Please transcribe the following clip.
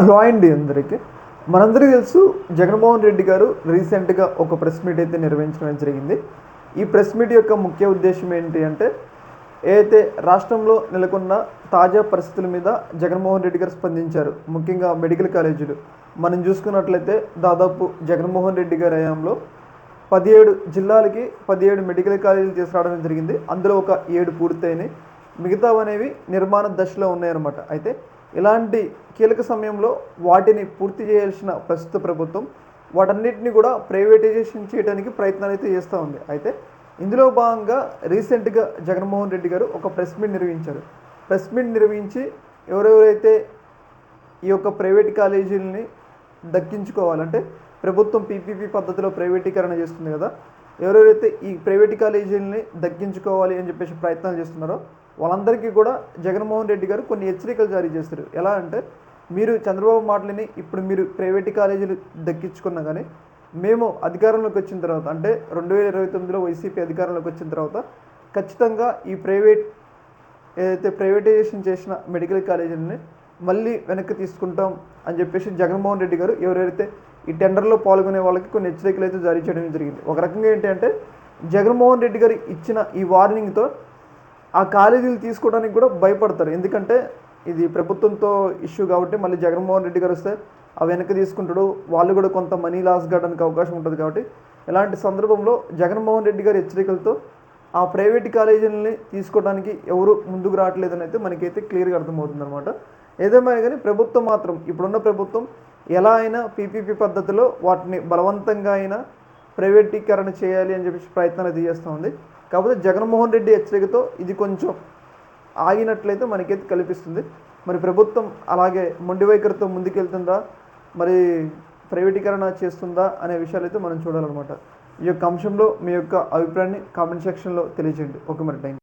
Hello అండి అందరికీ. మనందరికీ తెలుసు జగన్మోహన్ రెడ్డి గారు రీసెంట్గా ఒక ప్రెస్ మీట్ అయితే నిర్వహించడం జరిగింది. ఈ ప్రెస్ మీట్ యొక్క ముఖ్య ఉద్దేశం ఏంటి అంటే ఏదైతే రాష్ట్రంలో నెలకొన్న తాజా పరిస్థితుల మీద జగన్మోహన్ రెడ్డి గారు స్పందించారు ముఖ్యంగా మెడికల్ కాలేజీలు. మనం చూసుకున్నట్లయితే దాదాపు జగన్మోహన్ రెడ్డి గారి హయాంలో పదిహేడు జిల్లాలకి పదిహేడు మెడికల్ కాలేజీలు తీసుకురావడం జరిగింది. అందులో ఒక ఏడు పూర్తయినాయి. మిగతావనేవి నిర్మాణ దశలో ఉన్నాయన్నమాట. అయితే ఇలాంటి కీలక సమయంలో వాటిని పూర్తి చేయాల్సిన ప్రస్తుత ప్రభుత్వం వాటన్నిటిని కూడా ప్రైవేటైజేషన్ చేయడానికి ప్రయత్నాలు అయితే చేస్తూ ఉంది. అయితే ఇందులో భాగంగా రీసెంట్గా జగన్మోహన్ రెడ్డి గారు ఒక ప్రెస్ మీట్ నిర్వహించారు. ప్రెస్ మీట్ నిర్వహించి ఎవరెవరైతే ఈ యొక్క ప్రైవేట్ కాలేజీలని దక్కించుకోవాలంటే ప్రభుత్వం పీపీపీ పద్ధతిలో ప్రైవేటీకరణ చేస్తుంది కదా ఎవరెవరైతే ఈ ప్రైవేట్ కాలేజీలని దక్కించుకోవాలి అని చెప్పేసి ప్రయత్నాలు చేస్తున్నారో వాళ్ళందరికీ కూడా జగన్మోహన్ రెడ్డి గారు కొన్ని హెచ్చరికలు జారీ చేస్తారు. ఎలా అంటే మీరు చంద్రబాబు మాటలని ఇప్పుడు మీరు ప్రైవేట్ కాలేజీలు దక్కించుకున్నా కానీ మేము అధికారంలోకి వచ్చిన తర్వాత అంటే రెండు వేల ఇరవై తొమ్మిదిలో వైసీపీ అధికారంలోకి వచ్చిన తర్వాత ఖచ్చితంగా ఈ ప్రైవేట్ ఏదైతే ప్రైవేటైజేషన్ చేసిన మెడికల్ కాలేజీలని మళ్ళీ వెనక్కి తీసుకుంటాం అని చెప్పేసి జగన్మోహన్ రెడ్డి గారు ఎవరైతే ఈ టెండర్లో పాల్గొనే వాళ్ళకి కొన్ని హెచ్చరికలు అయితే జారీ చేయడం జరిగింది. ఒక రకంగా ఏంటంటే జగన్మోహన్ రెడ్డి గారు ఇచ్చిన ఈ వార్నింగ్తో ఆ కాలేజీలు తీసుకోవడానికి కూడా భయపడతారు. ఎందుకంటే ఇది ప్రభుత్వంతో ఇష్యూ కాబట్టి మళ్ళీ జగన్మోహన్ రెడ్డి గారు వస్తే ఆ వెనక్కి తీసుకుంటాడు. వాళ్ళు కూడా కొంత మనీ లాస్ కావడానికి అవకాశం ఉంటుంది కాబట్టి ఇలాంటి సందర్భంలో జగన్మోహన్ రెడ్డి గారి హెచ్చరికలతో ఆ ప్రైవేట్ కాలేజీలని తీసుకోవడానికి ఎవరు ముందుకు రావట్లేదని అయితే మనకైతే క్లియర్గా అర్థమవుతుంది అనమాట ఏదేమైనా కానీ ప్రభుత్వం మాత్రం ఇప్పుడున్న ప్రభుత్వం ఎలా అయినా పీపీపీ పద్ధతిలో వాటిని బలవంతంగా అయినా ప్రైవేటీకరణ చేయాలి అని చెప్పేసి ప్రయత్నాలు అయితే చేస్తూ ఉంది. కాకపోతే జగన్మోహన్ రెడ్డి హెచ్చరికతో ఇది కొంచెం ఆగినట్లయితే మనకైతే కల్పిస్తుంది. మరి ప్రభుత్వం అలాగే మొండి వైఖరితో ముందుకెళ్తుందా? మరి ప్రైవేటీకరణ చేస్తుందా అనే విషయాలు అయితే మనం చూడాలన్నమాట. ఈ యొక్క అంశంలో మీ యొక్క అభిప్రాయాన్ని కామెంట్ సెక్షన్లో తెలియజేయండి. ఓకే మరి థ్యాంక్